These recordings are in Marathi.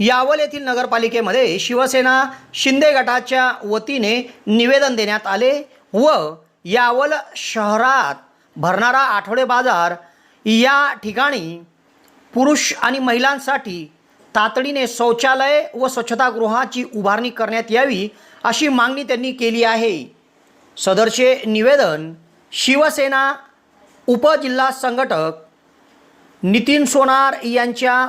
यावल येथील नगरपालिकेमध्ये शिवसेना शिंदे गटाच्या वतीने निवेदन देण्यात आले व यावल शहरात भरणारा आठवडे बाजार या ठिकाणी पुरुष आणि महिलांसाठी तातडीने शौचालय व स्वच्छतागृहाची उभारणी करण्यात यावी अशी मागणी त्यांनी केली आहे. सदरचे निवेदन शिवसेना उपजिल्हा संघटक नितीन सोनार यांच्या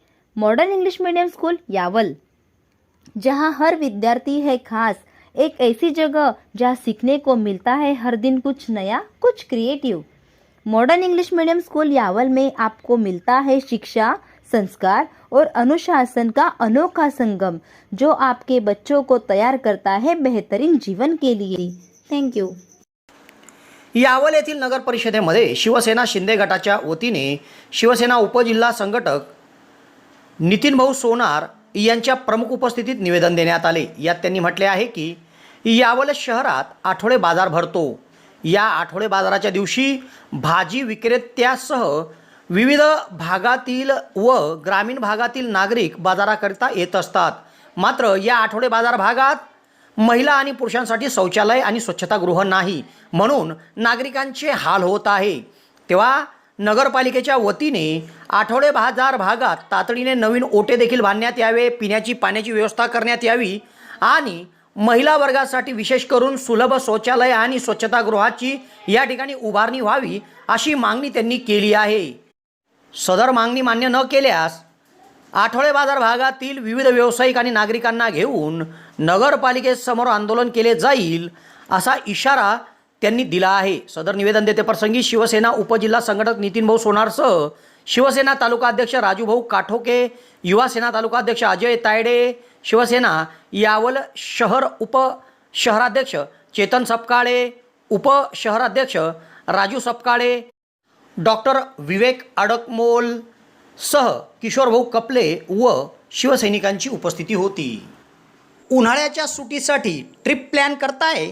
Modern English medium school Yawal जहां हर विद्यार्थी है खास एक ऐसी जगह जहां सीखने को मिलता है हर दिन कुछ नया कुछ creative modern English medium school Yawal में आपको मिलता है शिक्षा संस्कार और अनुशासन का अनोखा संगम जो आपके बच्चों को तैयार करता है बेहतरीन जीवन के लिए। थैंक यू यावल येथील नगर परिषदेमध्ये शिवसेना शिंदे गटाच्या वतीने शिवसेना उपजिल्हा संघटक नितीन भाऊ सोनार यांच्या प्रमुख उपस्थितीत निवेदन देण्यात आले. यात त्यांनी म्हटले आहे की यावल शहरात आठवडे बाजार भरतो. या आठवडे बाजाराच्या दिवशी भाजी विक्रेत्यासह विविध भागातील व ग्रामीण भागातील नागरिक बाजाराकरिता येत असतात. मात्र या आठवडे बाजार भागात महिला आणि पुरुषांसाठी शौचालय आणि स्वच्छतागृह नाही म्हणून नागरिकांचे हाल होत आहे. तेव्हा नगरपालिकेच्या वतीने आठवडे बाजार भागात तातडीने नवीन ओटे देखील बांधण्यात यावे पिण्याची पाण्याची व्यवस्था करण्यात यावी आणि महिला वर्गासाठी विशेष करून सुलभ शौचालय आणि स्वच्छतागृहाची या ठिकाणी उभारणी व्हावी अशी मागणी त्यांनी केली आहे. सदर मागणी मान्य न केल्यास आठवडे बाजार भागातील विविध व्यावसायिक आणि नागरिकांना घेऊन नगरपालिकेसमोर आंदोलन केले जाईल असा इशारा त्यांनी दिला आहे. सदर निवेदन देते प्रसंगी शिवसेना उपजिल्हा संघटक नितीन भाऊ सोनारसह शिवसेना तालुका अध्यक्ष राजूभाऊ काठोके युवासेना तालुका अध्यक्ष अजय तायडे शिवसेना यावल शहर उप शहराध्यक्ष चेतन सपकाळे उप शहराध्यक्ष राजू सपकाळे डॉक्टर विवेक अडकमोल सह किशोरभाऊ कपले व शिवसैनिकांची उपस्थिती होती. उन्हाळ्याच्या सुटीसाठी ट्रिप प्लॅन करताय?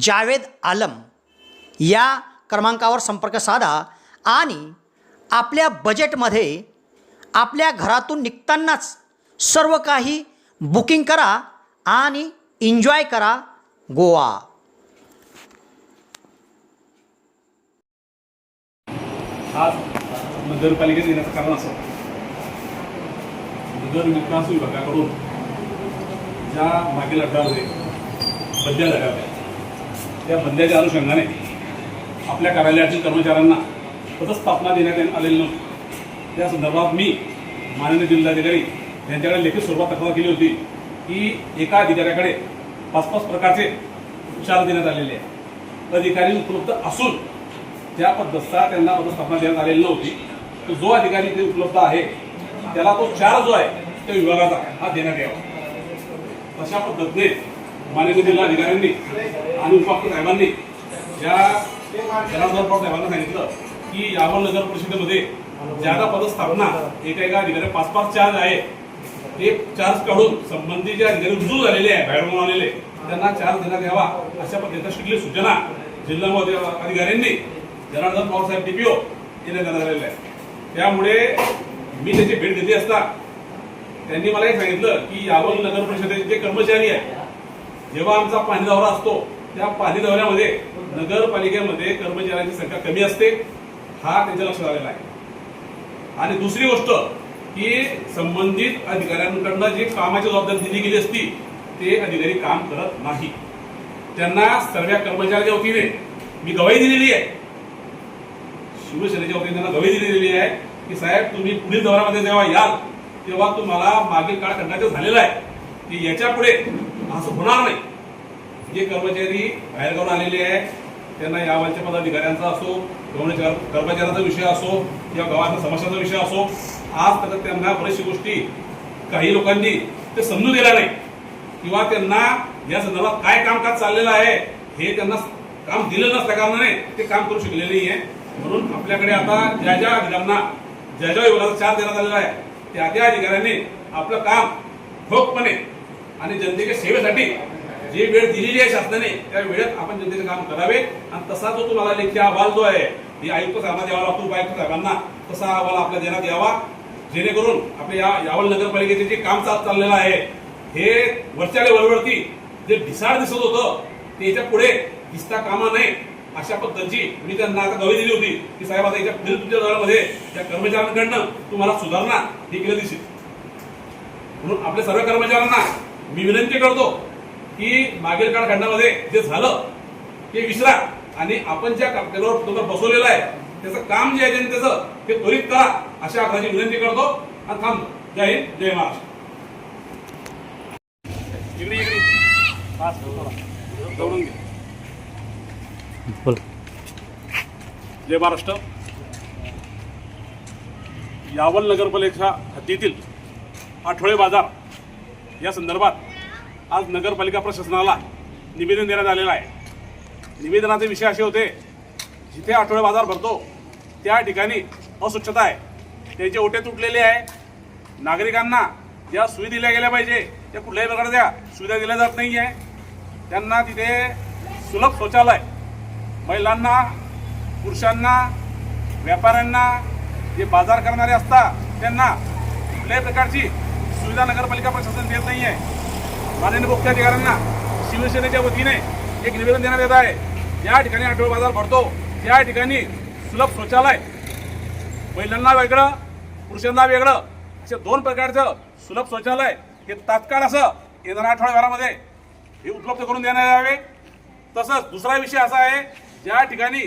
Javed Alam या क्रमांकावर संपर्क साधा आणि आपल्या बजेटमध्ये आपल्या घरातून निघतानाच सर्व काही बुकिंग करा आणि एन्जॉय करा गोवा. आज नगरपालिकेत येण्याचं कारण असं. नगर विकास विभागाकडून ज्या मागील आठवड्यामध्ये बदल्या झाल्या त्या बंद्याच्या अनुषंगाने आपल्या कार्यालयातील कर्मचाऱ्यांना पदस्थापना देण्यात आलेली नव्हती. त्या संदर्भात मी माननीय जिल्हाधिकारी यांच्याकडे लेखी स्वरूपात तक्रार केली होती की एका अधिकाऱ्याकडे पाच पाच प्रकारचे उपचार देण्यात आलेले आहेत. अधिकारी उपलब्ध असून त्या पद्धतीचा त्यांना पदस्थापना देण्यात आलेली नव्हती. तो जो अधिकारी ते उपलब्ध आहे त्याला तो चार जो आहे त्या विभागाचा हा देण्यात यावा. अशा पद्धतीने माननीय जिल्हाधिकाऱ्यांनी आणि उपायुक्त साहेबांनी या जनार्दन साहेबांना सांगितलं की यावल नगर परिषदेमध्ये ज्यादा पदस्थापना एका एका अधिकारी पाच पाच चार्ज आहे ते चार्ज काढून संबंधित जे अधिकारी रुजू झालेले आहे बाहेरून आलेले त्यांना चार्ज देण्यात यावा अशा पद्धतीच्या शिकली सूचना जिल्हा अधिकाऱ्यांनी जनार्दन पवार साहेब डीपीओ यांना देण्यात आलेल्या आहे त्यामुळे मी त्याची भेट घेतली असता त्यांनी मला हे सांगितलं की यावल नगर परिषदेचे जे कर्मचारी आहेत जेव्हा आमचा पाणी दौरा असतो त्या पाणी दौऱ्यामध्ये नगरपालिकेमध्ये कर्मचाऱ्यांची संख्या कमी असते हा त्यांच्या लक्षात आलेला आहे. आणि दुसरी गोष्ट की संबंधित अधिकाऱ्यांकडनं जी कामाची जबाबदारी दिली गेली असती ते अधिकारी काम करत नाही. त्यांना सर्व कर्मचाऱ्याच्या वतीने मी गवाही दिलेली आहे. शिवसेनेच्या वतीने त्यांना गवाही दिलेली आहे की साहेब तुम्ही पुढील दौऱ्यामध्ये जेव्हा याल तेव्हा तुम्हाला मागील काळ खंडाचं झालेला आहे. की याच्यापुढे असं होणार नाही. जे कर्मचारी बाहेरगावून आलेले आहे त्यांना यावलच्या पदाधिकाऱ्यांचा असो गव्हर्नमेंट कर्मचाऱ्यांचा विषय असो किंवा गावाच्या समस्याचा विषय असो आज तक त्यांना बऱ्याचशा गोष्टी काही लोकांनी ते समजून दिल्या नाही. किंवा त्यांना या संदर्भात काय कामकाज चाललेलं आहे हे त्यांना काम दिलं नसल्या कारणाने ते काम करू शकलेले नाही आहे म्हणून आपल्याकडे आता ज्या ज्या अधिकाऱ्यांना ज्या ज्या विभागाचा चार्ज देण्यात आलेला आहे त्या त्या अधिकाऱ्यांनी आपलं काम ठोकपणे आणि जनतेच्या सेवेसाठी जी वेळ दिलेली आहे शासनाने त्या वेळेत आपण जनतेचे काम करावे. आणि तसा जो तुम्हाला लेखी अहवाल जो आहे हे आयुक्त साहेबांना द्यावा लागतो उपायुक्त साहेबांना तसा अहवाल आपल्या देण्यात यावा. जेणेकरून आपल्या या यावल नगरपालिकेचे जे काम चाल चाललेलं आहे हे वरच्या लेवलवरती जे ढिसाळ दिसत होतं ते याच्यापुढे दिसता कामा नये अशा पद्धतीची मी त्यांना आता गवी दिली होती की साहेब आता याच्या पुढील तुमच्या दौऱ्यामध्ये त्या कर्मचाऱ्यांकडनं तुम्हाला सुधारणा ही केली दिसेल. म्हणून आपल्या सर्व कर्मचाऱ्यांना मी विनंती करतो की मागील काळखंडामध्ये जे झालं ते विसरा आणि आपण ज्या त्यावर तुम्हाला बसवलेलं आहे त्याचं काम जे आहे जनतेचं ते त्वरित करा अशा आग्रहाची विनंती करतो. आणि थांबतो जय हिंद जय महाराष्ट्र. जय महाराष्ट्र. यावल नगरपालिका हद्दीतील आठवडे बाजार या संदर्भात आज नगरपालिका प्रशासनाला निवेदन देण्यात आलेलं आहे. निवेदनाचे विषय असे होते जिथे आठवडे बाजार भरतो त्या ठिकाणी अस्वच्छता आहे. त्याचे ओटे तुटलेले आहे. नागरिकांना ज्या सुविधा दिल्या गेल्या पाहिजे त्या कुठल्याही प्रकारच्या सुविधा दिल्या जात नाही आहे. त्यांना तिथे सुलभ शौचालय महिलांना पुरुषांना व्यापाऱ्यांना जे बाजार करणारे असतात त्यांना कुठल्याही प्रकारची सुविधा नगरपालिका प्रशासन देत नाही आहे माननीय मुख्याधिकाऱ्यांना शिवसेनेच्या वतीने एक निवेदन देण्यात येत आहे. या ठिकाणी आठवडा बाजार भरतो. त्या ठिकाणी सुलभ शौचालय महिलांना वेगळं पुरुषांना वेगळं असे दोन प्रकारचं सुलभ शौचालय हे तात्काळ असं येणाऱ्या आठवड्याभरामध्ये हे उपलब्ध करून देण्यात यावे. तसंच दुसरा विषय असा आहे ज्या ठिकाणी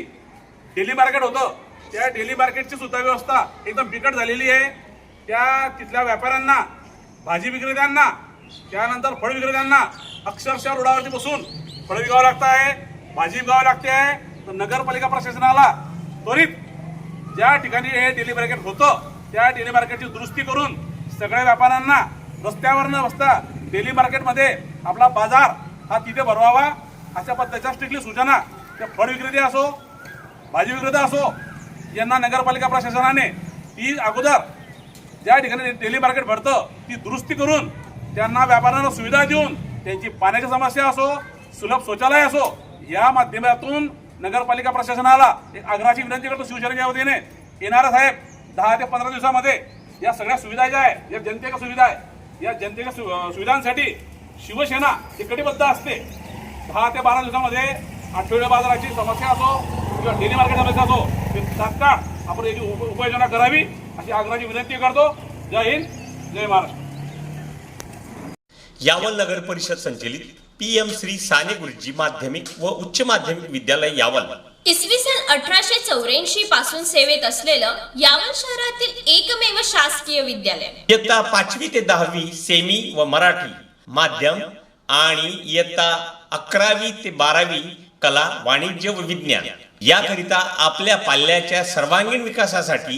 डेली मार्केट होतं त्या डेली मार्केटची सुद्धा व्यवस्था एकदम बिकट झालेली आहे. त्या तिथल्या व्यापाऱ्यांना भाजी विक्रेत्यांना त्यानंतर फळ विक्रेत्यांना अक्षरशः रोडावरती बसून फळ विकावं लागतं आहे भाजी विकावं लागते आहे. तर नगरपालिका प्रशासनाला त्वरित ज्या ठिकाणी हे डेली मार्केट होतं त्या डेली मार्केटची दुरुस्ती करून सगळ्या व्यापाऱ्यांना रस्त्यावर न बसता डेली मार्केटमध्ये आपला बाजार हा तिथे भरवावा. अशा पद्धतीच्या स्ट्रिक्टली सूचना त्या फळ विक्रेते असो भाजी विक्रेता असो यांना नगरपालिका प्रशासनाने ती अगोदर ज्या ठिकाणी डेली मार्केट भरतं ती दुरुस्ती करून त्यांना व्यापाऱ्यांना सुविधा देऊन त्यांची पाण्याची समस्या असो सुलभ शौचालय असो या माध्यमातून नगरपालिका प्रशासनाला एक आग्रहाची विनंती करतो शिवसेनेच्या वतीने. येणारा साहेब दहा ते पंधरा दिवसामध्ये या सगळ्या सुविधा ज्या आहे या जनतेच्या सुविधा आहे या जनतेच्या सुविधांसाठी शिवसेना ही कटिबद्ध असते. दहा ते बारा दिवसामध्ये आठवड्या बाजाराची समस्या असो किंवा डेली मार्केट समस्या असो ते तात्काळ आपण याची उप उपाययोजना करावी. अशी आग्रहाची विनंती करतो. जय हिंद जय महाराष्ट्र. यावल नगर परिषद संचलित पी एम श्री साने गुरुजी माध्यमिक व उच्च माध्यमिक विद्यालय यावल. इसवी सन अठराशे चौऱ्याऐंशी पासून सेवेत असलेलं यावल शहरातील एकमेव शासकीय विद्यालय. इयत्ता पाचवी ते दहावी सेमी व मराठी माध्यम आणि इयत्ता अकरावी ते बारावी कला वाणिज्य व विज्ञान. याकरिता आपल्या पाल्याच्या सर्वांगीण विकासासाठी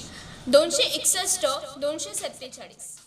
दोनशे एकसष्ट दोनशे सत्तेचाळीस.